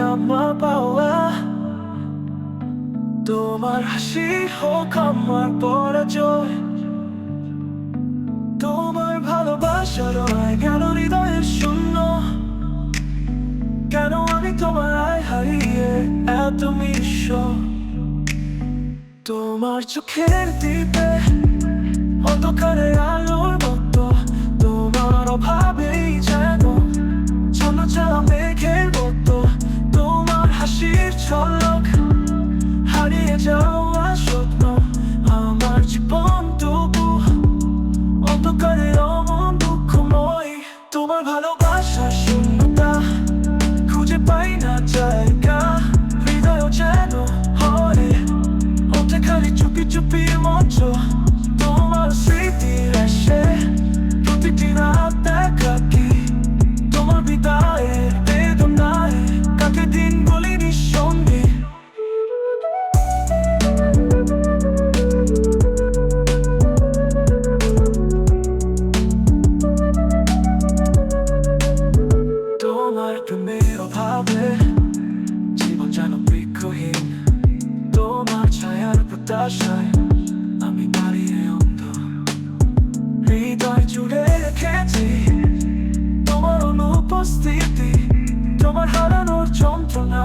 আমার পাওয়া। তোমার হাসি হোক আমার পরাজয়। তোমার ভালোবাসা রয় কেন হৃদয়ের শূন্য? কেন আমি তোমার আয় হারিয়ে এত মিশ্র? তোমার চোখের দ্বীপে অন্ধকারে আলোর হাসির ঝলক হারিয়ে যাওয়া প্রেমের অভাবে জীবন যেন বৃক্ষহীন তোমার ছায়ার প্রত্যাশায় আমি দাঁড়িয়ে অন্ধ হৃদয় জুড়ে রেখেছি তোমার অনুপস্থিতি তোমার হারানোর যন্ত্রণা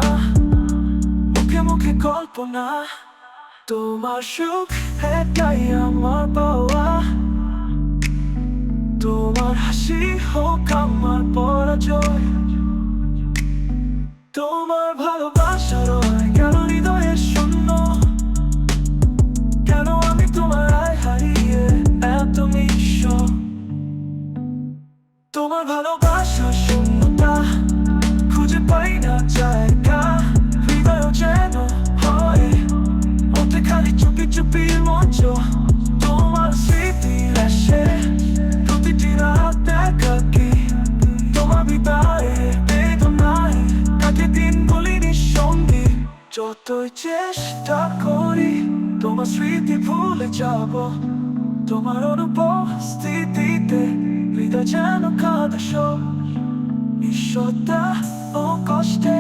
মুখে মুখে কল্পনা তোমার সুখ এটাই আমার পাওয়া তোমার হাসি হোক আমার পরাজয় তোমার স্মৃতি এসে প্রতিটি রাত দেখা কি তোমার বিদায়ে বেদনায় কাটে দিনগুলি নিঃসঙ্গে। যতই চেষ্টা করি, তোমার স্মৃতি ভুলে যাব। তোমার অনুপস্থিতিতে হৃদয় যেন কাঁদস নিঃসত্তা ও কষ্টে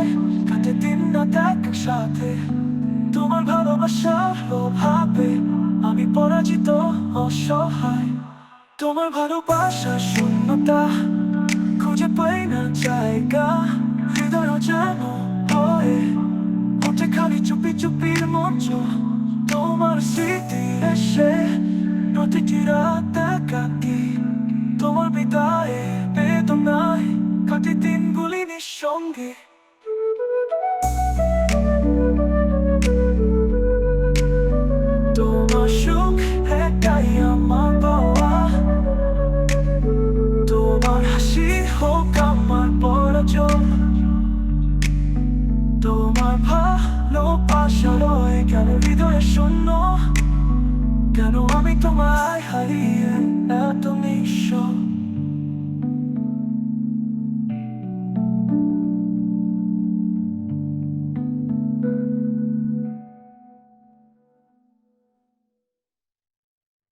কাটে দিন না দেখ সাথে তোমার ভালোবাসার অভাবে আমি পরাজিত, অসহায়। তোমার ভালোবাসা শূন্যতা খুঁজে পাই না জায়গা। হৃদয় যেন হয় খালি চুপি চুপির মঞ্চ তোমার স্মৃতি এসে প্রতিটি রাত দেখা তোমার ভালোবাসা রয় কেন হৃদয়ে শূন্য। কেন আমি তোমায় হারিয়ে